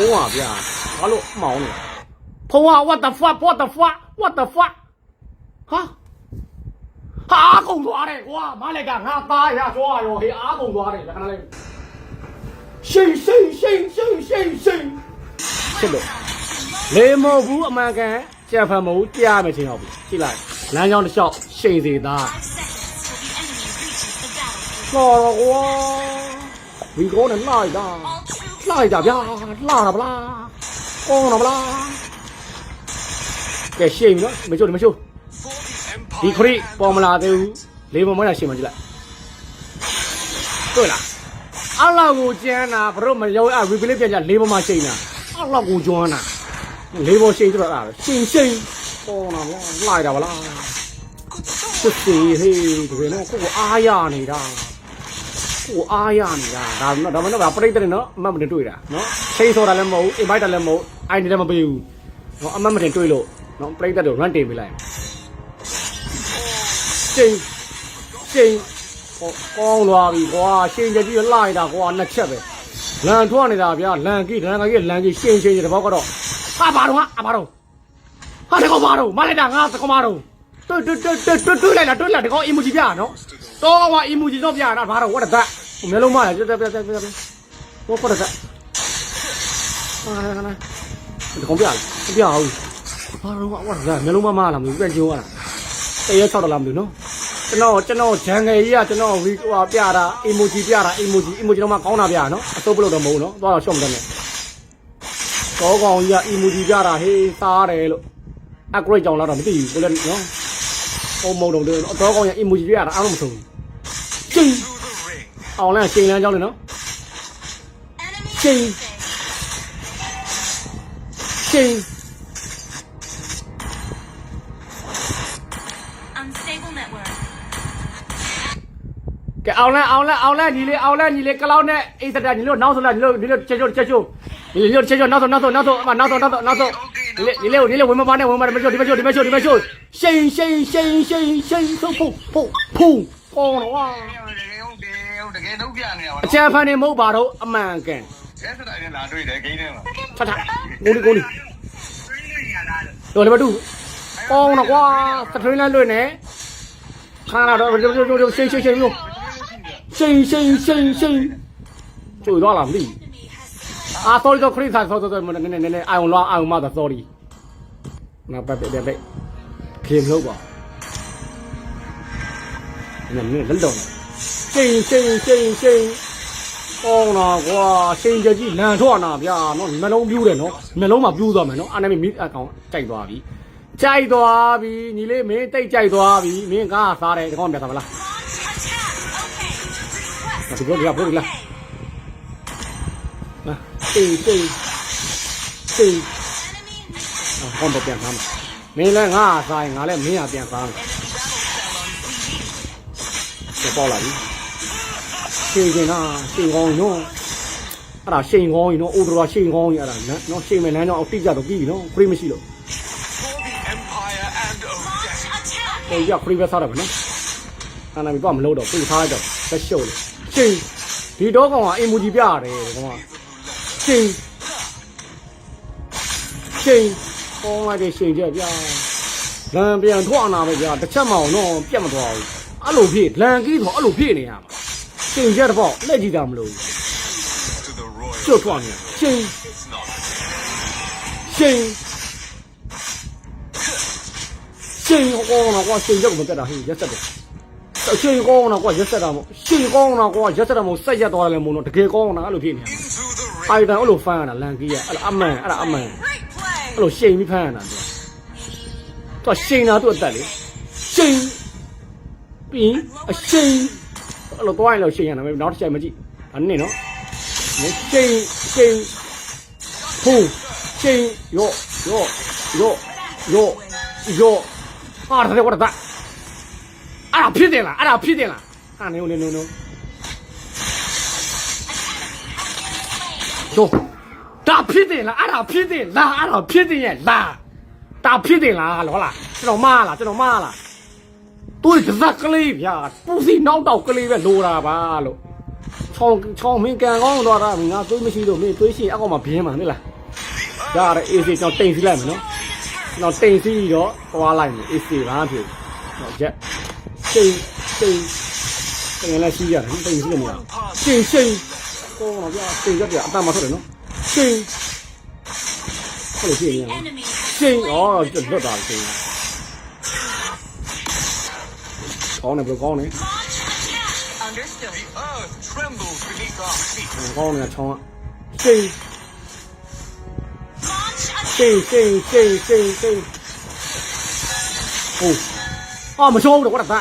不往边，哈喽，猫呢？不往我的佛，我的佛，我的佛，啊！阿公抓的，我妈来干啥？打一下抓哟，给阿公抓的，看里？行行行行行行，是不？雷毛虎蛮干，这番毛第二没听好不？进来，南疆的小，心贼大。抓了我，你给我来哪？ လိုက်လမ်းကြောင်းတစ်လျှောက်ရှိန်စီသား Five seconds till the enemy reaches the battlefield. တော်တော့ကွာဝီကောနဲ့လိုက်တာ All troops လိုက်တာဗျာလာတာဗလားကောင်းတာဗလားကဲရှိန်ပြီနော်မချို့မချို့ဒီခရီးပေါ်မလာသေးဘူးလေးမမွေးတာရှိမှကြည့်လိုက်တွေ့လားအဲ့လောက်ကိုကျန်းတာဘရောမရောအဲ့ replay ပြန်ကြလေးမမရှိန်တာအဲ့လောက်ကိုကျွမ်းတာလေးပေါ်ရှိန်တော့အဲ့ရှိန်ရှိန်ကောင်းတာဗျာလိုက်တာဗလားစစ်စီဟေးဒီကနေ့ကိုကိုအားရနေတာ ကိုအားရနေတာဒါတော့ဒါမှတော့ပြိတ္တတယ်နော်အမှတ်မတင်တွေ့တာနော်စိတ်ဆိုတာလည်းမဟုတ်ဘူး invite လည်းမဟုတ်အိုင်နေလည်းမပေးဘူးနော်အမှတ်မတင်တွေ့လို့နော်ပြိတ္တတော့ run တင်ပေးလိုက်ရှိန်ရှိန်ဟောကောင်းသွားပြီကွာရှိန်ကြကြီးလိုက်တာကွာနှစ်ချက်ပဲလန်ထွက်နေတာဗျာလန်ကြီးလန်ကြီးလန်ကြီးရှိန်ရှိန်တဲ့ဘောကတော့ဟာဘာတော့ဟာဘာတော့ဟာတကောဘာတော့မလိုက်တာငါတကောမတော့တွေ့တွေ့တွေ့တွေ့တွေ့လိုက်လားတွေ့လိုက်တကော emoji ပြနော် တော့က emoji တော့ပြတာဘာတော့ what that မျိုးလုံးမလားပြပြပြပြပြဟော what that ဟာလာလာဒီကောင်ပြလားမပြဘူးဘာတော့ what that မျိုးလုံးမမလားမသိဘူးပြန်ကျိုးရတာတရေ6ဒေါ်လာမသိဘူးနော်ကျွန်တော်ကျွန်တော်ဂျန်ငယ်ကြီးကကျွန်တော်ဟိုပြတာ emoji ပြတာ emoji emoji တော့မှကောင်းတာပြနော်အစိုးပလို့တော့မဟုတ်နော်သွားတော့ short မတယ်နဲ့တော့ကောင်ကြီးက emoji ပြတာဟေးစားတယ်လို့ upgrade ကြောင်လာတော့မသိဘူးကိုလည်းနော်ဟိုမုံတော့တော့ကောင်ကြီး emoji ပြတာအားလုံးမဆုံးဘူး ကျင်းအောင်လန်းချိန်လန်းကြောင်းလေနော် enemy Ching. missing. ချိန် Unstable network. ကဲအောင်လန်းအောင်လန်းအောင်လန်းညီလေးအောင်လန်းညီလေးကလောက်နဲ့အိတ်စတာညီလို့နောက်ဆုံးလာညီလို့ညီလို့ချက်ချိုးချက်ချိုးညီလေးချက်ချိုးနောက်ဆုံးနောက်ဆုံးနောက်ဆုံးအမနောက်ဆုံးနောက်ဆုံးနောက်ဆုံးညီလေးညီလေးညီလေးဝင်မပါနဲ့ဝင်မနဲ့မချိုးဒီမချိုးဒီမချိုးဒီမချိုးရှိန်ရှိန်ရှိန် ရှိန်ရှိန်ဖုတ်ဖုတ်ဖုတ်ဖုတ်ကောင်းတော့တကယ်ဟုတ်တယ်ဟုတ်တယ်ဟုတ်ပြနေတာပါအချမ်းဖန်နေမဟုတ်ပါတော့အမှန်ကန်ကျဲစတိုင်းနဲ့လာတွေ့တယ်ဂိမ်းထဲမှာထထကိုလီကိုလီတော်လည်းမတူကောင်းတော့ကွာသထရင်းလန်းလွင့်နေခါလာတော့ရှိန်ရှိန်ရှိန်လို့ရှိန်ရှိန်ရှိန်ရှိန်ကျွေသွားလားမသိဘူးအာ sorry တော့ခရစ်ဆာ sorry sorry နည်းနည်းနည်းနည်းအာယုံလောအာယုံမသာ sorry နာပတ်ပဲပဲခေမလို့ပါနည်းနည်းလက်တော့စိန်စိန်စိန်စိန်ကောင်းတာကွာစိန်ကြကြီးလန်ထွက်နာဗျာနော်နှလုံးပြူး တယ်နော်နှလုံးမှာပြူးသွားမယ်နော်အာနေမီအကောင်ကြိုက်သွားပြီကြိုက်သွားပြီညီလေးမင်းတိတ်ကြိုက်သွားပြီမင်းကားစားတယ်ဒီကောင်မြတ်သားမလား Launch attack. Okay. ဒီကောင်ကဘလို့လားနာစိန်စိန်စိန် Enemy missing. ဟောတော့ပြန်သားမှာမင်းလည်းငါစားရင်ငါလည်းမင်း ရပြန်စားမယ် Enemy double cell on တော့ပေါ့လာပြီရှိန်ကနာရှိန်ကောင်းနော်အဲ့ဒါရှိန်ကောင်းရင်နော်အိုဒရာရှိန်ကောင်းရင်အဲ့ဒါနော်ရှိန်မယ်လမ်းကြောင်းအောက်တိကျတော့ပြီးပြီနော်ခရီးမရှိလို့ Launch attack. ဟိုရခရီးပဲစားတယ်ဗောနော်အဲ့နာမီတော့မလို့တော့ပြေးထားလိုက်တော့လက်ရှုပ်လေရှိန်ဒီတော့ကောင်ကအင်မူကြီးပြရတယ်ကောင်ကရှိန်ရှိန်ကောင်းလိုက်တဲ့ရှိန်ချက်ပြလမ်းပြန်ထွက်လာပဲဗျာတစ်ချက်မအောင်တော့ပြတ်မသွားဘူး အဲ့လိုဖြစ်လမ်းကြီးတော့အဲ့လိုဖြစ်နေရမှာရှိန်ချက်တော့လက်ကြည့်တာမလို့ to the royal ကျွတ်ထွက်နေရှိန် it's not ရှိန်ရှိန်ကောင်းတော့ကွာရှိန်ချက်ကိုမတက်တာဟေးရက်ဆက်တယ်ရှိန်ကောင်းတော့ကွာရက်ဆက်တာမို့ရှိန်ကောင်းတော့ကွာရက်ဆက်တာမို့ဆက်ရက်သွားတယ်မို့နော်တကယ်ကောင်းတာအဲ့လိုဖြစ်နေ into the ring အိုင်တန်အဲ့လိုဖမ်းရတာလန်ကြီးကအဲ့ဒါအမှန်အဲ့ဒါအမှန် Great play. အဲ့လိုရှိန်ပြီးဖမ်းရတာသူကသူကရှိန်တာသူ့အသက်လေရှိန် ပြီးအရှိန်အဲ့လိုသွားရင်လို့ရှိန်ရတာပဲနောက်တစ်ချက်မကြည့်ဒါနဲ့နော်ရှိန်ရှိန်ဖူးရှိန်ရောရောရောရောရောအားတယ်ကွာဒါအဲ့ဒါဖြစ်တယ်လားအဲ့ဒါဖြစ်တယ်လားဟာနေနေနေနေရောဒါဖြစ်တယ်လားအဲ့ဒါဖြစ်တယ်လားအဲ့ဒါဖြစ်တယ်ရဲ့လားဒါဖြစ်တယ်လားလောလားကျွန်တော်မားလားကျွန်တော်မားလား တွေးကစားကလေးဗျာပူစီနောက်တော့ကလေးပဲလိုတာပါလို့ချောင်းချောင်းမင်းကန်ကောင်းသွားတာငါသွေးမရှိလို့မင်းသွေးရှိအကောင်မှာဘင်းမှာနေလားဒါရအေးစီကျွန်တော်တိန်စီလိုက်မယ်နော်ကျွန်တော်တိန်စီတော့သွားလိုက်မယ်အေးစီဘာမှဖြစ်တော့ချက်တိန်တိန်တိန်လည်းရှိရတယ်တိန်စီနေရတိန်ရှိန်ကောင်းတော့ပြတိန်ကြပြအတမထွက်တယ်နော်ရှိန်ဟုတ်လို့ရှိရင် Enemy ရှိန်ဩလွတ်တာရှိန် ကောင်းတယ်ဘယ်ကောင်းလဲ launch attack. Understood. The earth trembles beneath our feet. ကောင်းနေတာချောင်းကရှိန် Launch attack. စိတ်စိတ်စိတ်စိတ်စိတ်ဟုတ်အာမချောဘူးတော့ကွာတာ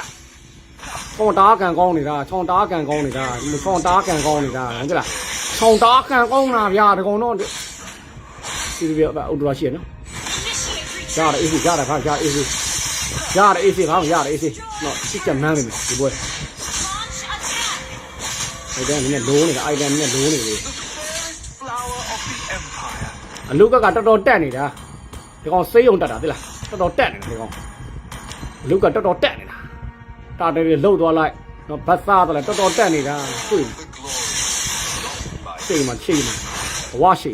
ချောင်းတားကန်ကောင်းနေတာချောင်းတားကန်ကောင်းနေတာဒီချောင်းတားကန်ကောင်းနေတာဟုတ်လားချောင်းတားကန်ကောင်းတာဗျာဒီကောင်တော့ဒီဒီပြအုတ်တော်ရှိရနော် Initiate ရ retreat. တယ်အေးစီရတာခါရအေးစီ ရတယ်အေးစီခါရတယ်အေးစီနော်စစ်ချက်မှန်းနေပြီဒီပွဲ Launch attack. အဲ့ဒါနည်းနည်းလိုးနေတာအိုင်တန်နည်းနည်းလိုးနေပြီ The fairest flower of the empire. အလုကကတော်တော်တက်နေတာဒီကောင်စေးုံတက်တာသိလားတော်တော်တက်နေတာဒီကောင်အလုကတော်တော်တက်နေတာတာတယ်တွေလှုပ်သွားလိုက်နော်ဘတ်စားသွားလိုက်တော်တော်တက်နေတာတွေ့ The glory. By စိတ်မှာချိန်မှာဘဝရှိ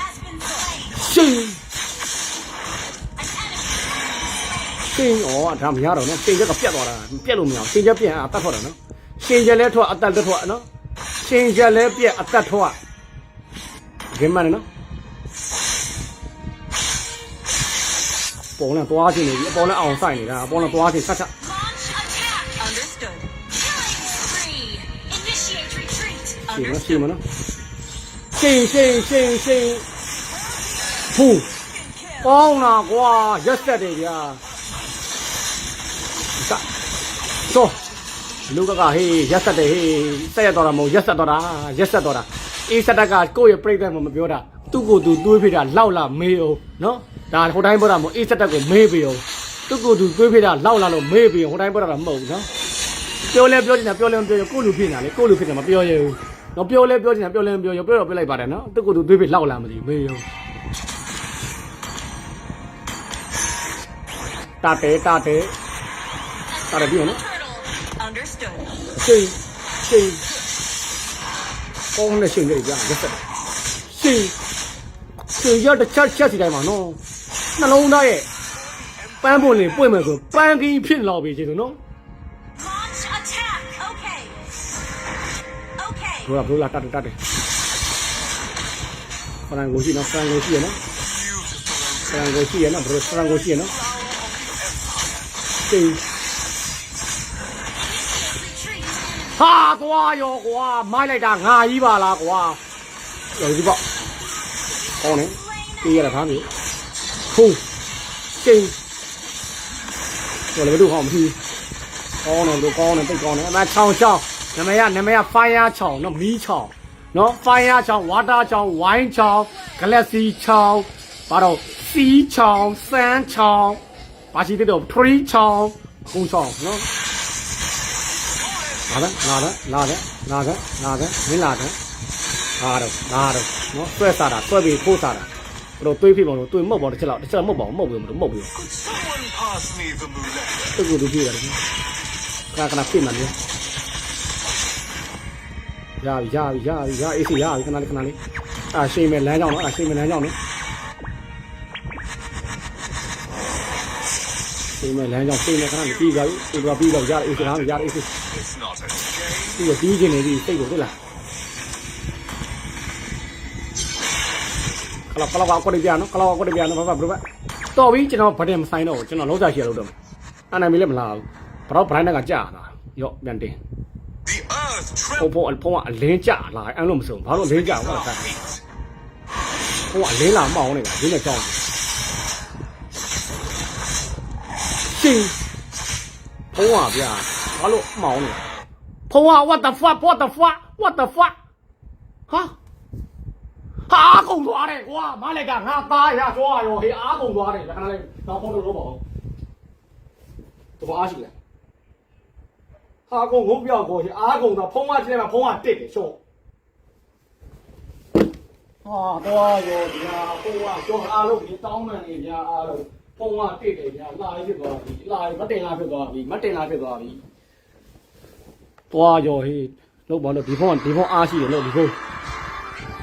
Has been ရှင် An enemy. ရှင်ဩဒါမရတော့နော်ရှင်ချက်ကပြတ်သွားတာပြတ်လို့မရအောင်ရှင်ချက်ပြတ်အတတ်ထွက်တာနော်ရှင်ချက်လဲထွက်အတတ်ထွက်နော်ရှင်ချက်လဲပြတ်အတတ်ထွက်ဒီမှန်နော်ပေါ်လာသွားခြင်းနေပြီအပေါ်လာအောင်ဆိုင်နေတာအပေါ်လာသွားခြင်းဆက်ချက် Launch attack. Understood. Killing spree. Initiate retreat. ရှင်းနော်ရှင်း Understood. မနော်ရှင်းရှင်းရှင်းရှင်းဖူးကောင်းတာကွာရက်ဆက်တယ်ဗျာက သောလူကကဟေးရက်ဆက်တယ်ဟေးဆက်ရတော့တာမဟုတ်ရက်ဆက်တော့တာရက်ဆက်တော့တာအေးဆက်တက်ကကိုယ့်ရဲ့ပြိတ္တမမပြောတာသူ့ကိုယ်သူတွေးပြတာလောက်လာမေးအောင်နော်ဒါဟိုတိုင်းပြောတာမဟုတ်အေးဆက်တက်ကိုမေးပြအောင်သူ့ကိုယ်သူတွေးပြတာလောက်လာလို့မေးပြအောင်ဟိုတိုင်းပြောတာမဟုတ်ဘူးနော်ပြောလဲပြောချင်တာပြောလဲမပြောရကိုယ့်လူဖြစ်နေတာလေကိုယ့်လူဖြစ်တယ်မပြောရဘူးတော့ပြောလဲပြောချင်တာပြောလဲမပြောရပြောတော့ပြောလိုက်ပါတယ်နော်သူကသူသွေးပြလောက်လာမသိဘူးမေးရောတာတဲတာတဲတာတဲပြီးနော် Turtle. Understood. ရှိန်ရှိန်ကောင်းတဲ့ရှိန်လေးကြာရက်ဆက်ရှိန်ရှိန်ရတစ်ချက်ချက်စီတိုင်းမှာနော်နှလုံးသားရဲ့ပန်းပွင့်လေးပွင့်မယ်ဆိုပန်းကင်းဖြစ်လောက်ပြီချင်တယ်နော် Launch attack. Okay. Okay. ဘလိုဘလိုလာတတ်တယ်တတ်တယ်ဖရန်ကိုရှိနော်ဖရန်ကိုရှိရနော် beautiful ဖရန်ကိုရှိရနော်ဘလိုဖရန်ကိုရှိရနော်သိ Retreat. ဟာသွားရောကွာမိုက်လိုက်တာငါကြီးပါလားကွာရောဒီပေါ့ကောင်းနေပြေးရတာခါမြေဖူးချင်းတော်လည်းတို့ဟောမထီးကောင်းတယ်တို့ကောင်းတယ်တိတ်ကောင်းတယ်အမချောင်းချောင်းနမရနမရ fire ချောင်းနော်မီးချောင်းနော် fire ချောင်း water ချောင်း wine ချောင်း galaxy ချောင်းဘာတော့ sea ချောင်း sand ချောင်းဘာရှိသေးတော့ tree ချောင်းခုံးချောင်းနော် လာတယ်လာတယ်လာတယ်လာတယ်လာတယ်မင်းလာတယ်လာတော့လာတော့နော်ဆွဲစားတာဆွဲပြီးဖိုးစားတာဘယ်လိုတွေးဖြစ်ပါလို့တွေးမောက်ပါတစ်ချက်လောက်တစ်ချက်လောက်မောက်ပါမမောက်ဘူးမလို့မောက်ဘူး Could someone pass me the muleta? တူကူတူပြရတယ်ခဏခဏပြစ်မှလည်းရပြီရပြီရပြီရအေးစီရပြီခဏလေးခဏလေးအာရှိန်မဲ့လမ်းကြောင်းနော်အာရှိန်မဲ့လမ်းကြောင်းနော် ရှိန်မဲ့လမ်းကြောင်းရှိန်မဲ့ခဏလေးပြီးပါပြီပြီးပါပြီးတော့ရအေးစီရရအေးစီ It's not a game. ပြီးတော့ပြီးချင်းနေပြီစိတ်ကိုတွေ့လားကလောက်ကလောက်ကောက်ရပြနော်ကလောက်ကောက်ရပြနော်ဘာဘာဘယ်လိုပဲတော်ပြီကျွန်တော်ဗတ်တယ်မဆိုင်တော့ဘူးကျွန်တော်လုံးစားရှိရလို့တော့အနိုင်မီလည်းမလာဘူးဘာတော့ဘရိုင်းကကြာတာရော့ပြန်တင် The earth ဖုံ trembles ဖုံဖုံကအလင်းကြာလာအဲ့လိုမစုံဘာလို့အလင်းကြာဟုတ်လား our feet. ဖုံကအလင်းလာမောင်းနေတာဒီနဲ့ကြောင်း ရှင်ဖုံကဗျာဘာလို့မောင်းနေတာဖုံက what the fuck what the fuck what the fuck ဟာဟာအားကုန်သွားတယ်ကွာမလိုက်တာငါသားရသွားရောဟေးအားကုန်သွားတယ်ခဏလေးတော့ဖုံလို့လို့ပါဦးတော့အားရှိလားဟာကုန်ကုန်ပြောက်ကိုဟေးအားကုန်တော့ဖုံးကကျင်းမှာဖုံးကတစ်တယ်ရှော့ဟာတော့ရောဗျာ ဖုံးကကျော်အားလုံးဒီတောင်းမှန်နေဗျာအားလုံးဖုံးကတစ်တယ်ဗျာလာရဖြစ်သွားပြီလာရမတင်လာဖြစ်သွားပြီမတင်လာဖြစ်သွားပြီသွားရောဟေးလို့ပါလို့ဒီဖုန်းကဒီဖုန်းအားရှိတယ်လို့ဒီဖုန်း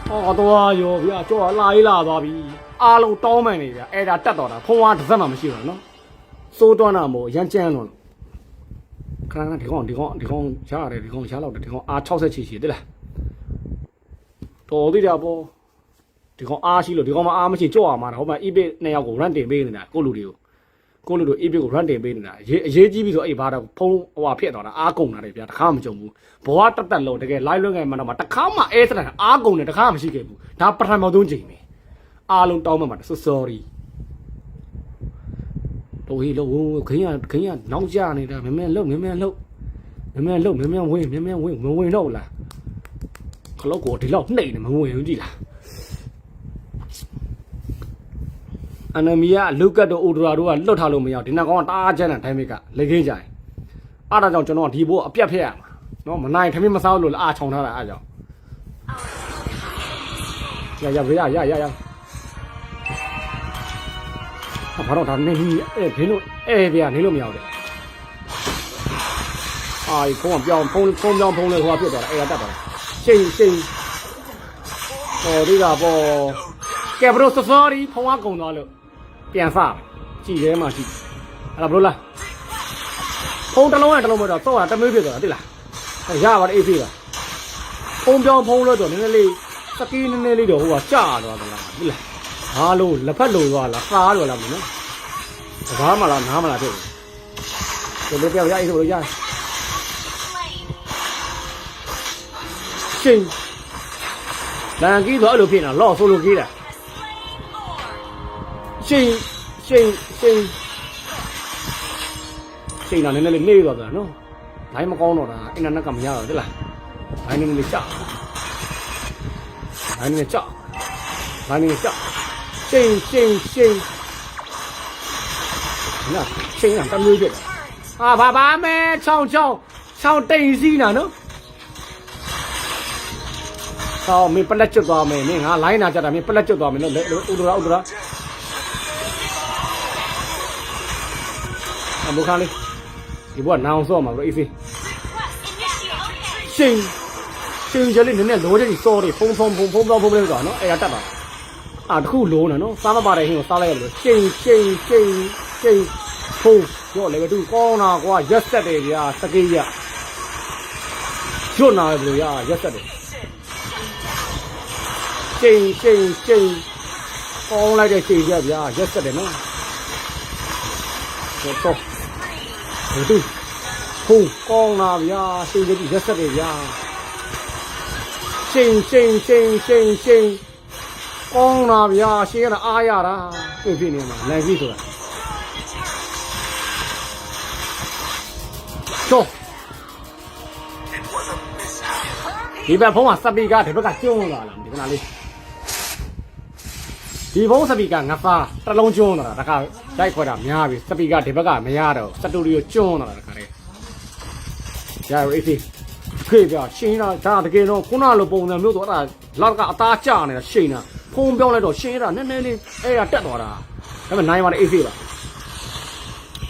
ဟောတော့ရောဗျာကြောက်လာရေးလာသွားပြီအားလုံးတောင်းမှန်နေဗျာအဲ့ဒါတက်တော်တာဖုန်းကတစ်စက်မှမရှိတော့နော်စိုးတွန်းတာမို့ရမ်းကြမ်းတော့ခဏခဏဒီကောင်ဒီကောင်ဒီကောင်ရှားရတယ်ဒီကောင်ရှားတော့တယ်ဒီကောင်အား60ချီရှိတယ်လားတော်သေးတယ်ပေါ့ ဒီကောင်အားရှိလို့ဒီကောင်မအားမရှိကြောက်ရမှာတော့ဟိုမှာ eBay နှစ်ယောက်ကို run တင်ပေးနေတာကိုလူတွေကိုကိုလူတို့ eBay ကို run တင်ပေးနေတာအရေးအရေးကြီးပြီဆိုအဲ့ဘာတော့ဖုန်းဟိုဟာဖြစ်သွားတာအားကုန်တာလေဗျာတခါမှမကြုံဘူးဘဝတက်တက်လုံးတကယ် live လွှင့်ငယ်မှတော့မှတခါမှအဲစတာအားကုန်တယ်တခါမှမရှိခဲ့ဘူးဒါပထမဆုံးချိန်ပဲအားလုံးတောင်းမှမှာ so sorry တော့ဟေးလို့ခင်းရခင်းရနောက်ကျနေတာမမဲလုံမမဲလုံမမဲလုံမမဲဝင်မမဲဝင်မဝင်တော့လားခလောက်ကိုဒီလောက်နှိမ့်နေမဝင်ဘူးကြည်လား အန်နမီကလူကတ်တို့အိုဒရာတို့ကလွတ်ထားလို့မရဒီနောက်ကောင်ကတအားကျန်းတဲ့ဒိုင်မစ်ကလေခင်းကြရင်အားဒါကြောင့်ကျွန်တော်ဒီဘိုးအပြတ်ဖက်ရမှာနော်မနိုင်ထမင်းမစားလို့အားချောင်ထားတာအားကြောင့်ရရရရရရဘာတော့ဒါနေနေအဲဘင်းလို့အဲဗျာနေလို့မရဘူးတဲ့အာဒီဖုန်းကပြောင်းဖုန်းဖုန်းပြောင်းဖုန်းလဲဟိုကဖြစ်သွားတာအဲကတတ်သွားတာရှိန်ရှိန်ဟောဒီကပေါ်ကဲဘရို sorry ဖုန်းကကုန်သွားလို့ ပြန်စကြည်ထဲမှာရှိအဲ့ဒါဘလို့လားဖုန်းတစ်လုံးနဲ့တစ်လုံးမတော့တော့တာတမျိုးဖြစ်သွားတာတိလားအဲ့ရပါတယ်အေးဖေးပါဖုန်းပြောင်းဖုန်းလို့တော့နည်းနည်းလေးစကီးနည်းနည်းလေးတော့ဟိုကကြာသွားသလားတိလားဟာလို့လက်ဖက်လိုသွားလားစားလို့လားမင်းနော်စကားမလားနားမလားတဲ့ဒီလိုပြောက်ရအေးဆိုလို့ရ Slain. ရှင်လန်ကီးတော့အဲ့လိုဖြစ်နေတာလော့ဆိုလိုကြီးတာ Slain more. ရှင်ရှင်ရှင်ရှင်တော့နည်းနည်းလေးနေသွားတာနော်ဘိုင်းမကောင်းတော့တာအင်တာနက်ကမရတော့တိလားဘိုင်းနည်းနည်းလေးကြာဘိုင်းနည်းနည်းကြာဘိုင်းနည်းနည်းကြာရှင်ရှင်ရှင်နာရှင်ကတမျိုးပြတယ်ဟာဘာဘာမဲချောင်းချောင်းချောင်းတိန်စီးနာနော်ဟောမင်းပလက်ကျွတ်သွားမယ်မင်းငါလိုင်းနာကြတာမင်းပလက်ကျွတ်သွားမယ်နော်ဥဒရာဥဒရာ မခါလေးဒီဘောကနောင်စော့မှာဘရိုအေးဖေး Initiate. Okay. ရှင်ရှင်ကြလေးနည်းနည်းလိုးတဲ့ကြီးစော်တယ်ဖုံဖုံဖုံဖုံဖုံဖုံဖုံဆိုတာနော်အဲ့ဒါတက်ပါအာတခုလိုးနေနော်စားမပါတဲ့ဟင်းကိုစားလိုက်ရလို့ရှင်ရှင်ရှင်ရှင်ဖုံရော့လေကတူကောင်းတာကွာရက်ဆက်တယ်ဗျာစကေးရရွတ်နာတယ်ဘလို့ရရက်ဆက်တယ်ရှင်ရှင်ရှင်ကောင်းလိုက်တဲ့ရှင်ရဗျာရက်ဆက်တယ်နော်တော့ တော့ဘယ်သူဖုံကောင်းလာဗျာရှင်ကြီးရက်ဆက်တယ်ဗျာရှင်ရှင်ရှင်ရှင်ရှင်ကောင်းလာဗျာရှင်ရတာအားရတာပြည့်ပြည့်နေမှာလန်ကြီးဆို ဒီဘက်ဖုံးကစပီကာဒီဘက်ကကျွန်းလာလားဒီကနာလေးဒီဖုံးစပီကာငါသားတစ်လုံးကျွန်းလာတာတခါတိုက်ခွက်တာများပြီစပီကာဒီဘက်ကမရတော့စတူဒီယိုကျွန်းလာတာတခါလေးရရအေးစီခေပြရှင်းတာဒါတကယ်တော့ခုနလိုပုံစံမျိုးဆိုအဲ့ဒါလောက်ကအသားကျနေတာရှင်းတာဖုံးပြောင်းလိုက်တော့ရှင်းတာနည်းနည်းလေးအဲ့ဒါတက်သွားတာဒါပေမဲ့နိုင်ပါတယ်အေးစီပါ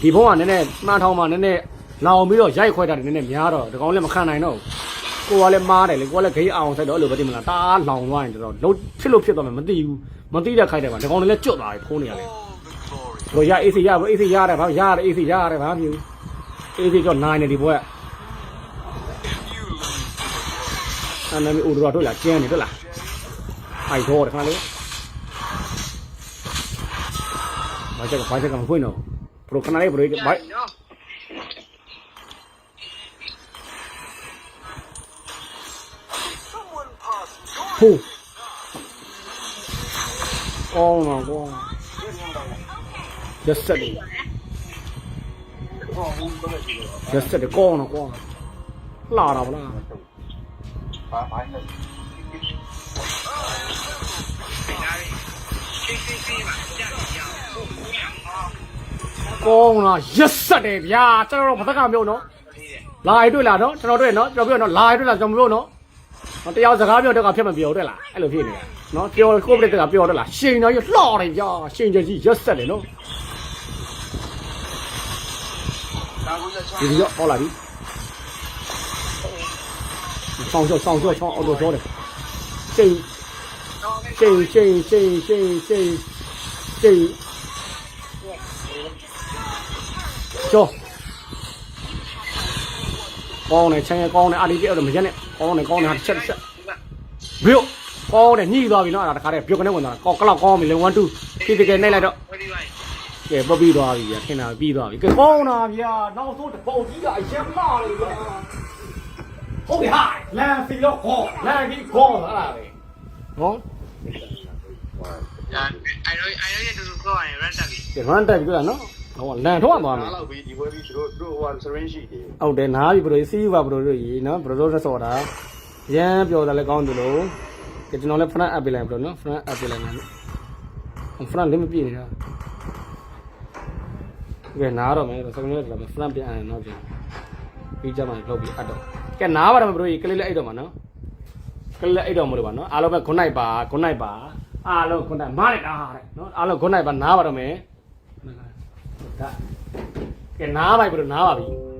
ဒီဖုံးကနည်းနည်းမှန်းထောင်းမှနည်းနည်းလောင်ပြီးတော့ရိုက်ခွဲတာနည်းနည်းများတော့ဒီကောင်လည်းမခံနိုင်တော့ဘူး ကိုကလည်းမားတယ်လေကိုကလည်းဂိမ်းအောင်ဆိုင်တော့အဲ့လိုပဲတိမလားတအားလောင်သွားရင်တော့လုံးဖြစ်လို့ဖြစ်သွားမယ်မသိဘူးမသိတဲ့ခိုက်တယ်ပါဒီကောင်လည်းကျွတ်သွားပြီဖုန်းနေရတယ် All the glory. ဘလို့ရအေးစီရဘအေးစီရတယ်ဗာရတယ်အေးစီရတယ်ဗာမြူအေးစီကြောနိုင်နေဒီဘွဲ If you lose, အနမီအိုဒရာတို့လာကျန်းနေတို့လားအိုက်တော့တယ်ခါလေးဘာချက်ကဘာချက်ကမဖွင့်တော့ဘလို့ခဏလေးဘလို့ဘိုက် passed your ဖူးကောင်းတော့ကောင်းရက်ဆက်တယ်ရက်ဆက်တယ်ကောင်းတော့ကောင်းလာတာဗလားကောင်းလားရက်ဆက်တယ်ဗျာကျွန်တော်တို့ဘာသက်ကမျိုးနော်လာရတွေ့လားနော်ကျွန်တော်တွေ့နော်ကျွန်တော်ပြောနော်လာရတွေ့လားကျွန်တော်ပြောနော် နော်တရားစကားပြောတော့ကဖြစ်မပြောတဲ့လားအဲ့လိုဖြစ်နေတာနော်ပြောကိုပြတဲ့ကပြောတော့လားရှင်တော်ကြီးလှော်တယ်ဗျာရှင်ကြီးရက်ဆက်တယ်နော်ဒီလိုဟောလာပြီဆောင်ရှော့ဆောင်ရှော့ချောင်းအော်တော့ချောတယ်ချိန်ချိန်ချိန်ချိန်ချိန်ချိန်ချိန်ချော ကောင်းတယ်ချမ်းရကောင်းတယ်အာလီပြအဲ့တော့မရက်နဲ့ကောင်းတယ်ကောင်းတယ်ဟာတစ်ချက်တစ်ချက်ဘီယိုကောင်းတယ်ညှိသွားပြီနော်အဲ့ဒါတခါတည်းဘီယိုကနေဝင်သွားတာကောင်းကလောက်ကောင်းပြီလေ1 2ဒီတကယ်နှိပ်လိုက်တော့ကဲပပြီးသွားပြီဗျာခင်ဗျာပြီးသွားပြီကဲကောင်းတာဗျာနောက်ဆုံးတစ်ပုံကြီးကအရင်မှားလေဗျာဟုတ်ပြီဟာလန်စီတော့ခေါ်လန်ကြီးခေါ်လာတာပဲဟော I know I know you do go and run that. ကဲရန်တက်ပြီကွာနော် ဟောလန်ထွန်းသွားမယ်နားလောက်ပြီးဒီပွဲပြီးသူတို့တို့ဟိုဆရင်းရှိတယ်ဟုတ်တယ်နားပြီဘရိုစီးယူပါဘရိုတို့ကြီးနော်ဘရိုတို့ဆက်စော်တာရမ်းပြောတာလည်းကောင်းတယ်လို့ကဲကျွန်တော်လည်း front up ပေးလိုက်ဘရိုနော် front up ပေးလိုက်မယ် front လေးမပြည့်နေတာကဲနားတော့မယ်စကုံးလေးတော့ front ပြန်အောင်နော်ပြန်ပြီးကြမှာလောက်ပြီးအပ်တော့ကဲနားပါတော့ဘရိုကြီးကလေးလေးအိတ်တော့မှာနော်ကလေးအိတ်တော်မလို့ပါနော်အားလုံးပဲ good night ပါ good night ပါအားလုံး good night မလိုက်တာတဲ့နော်အားလုံး good night ပါနားပါတော့မယ် ဒါကဲနားပါပြီဘယ်လိုနားပါပြီ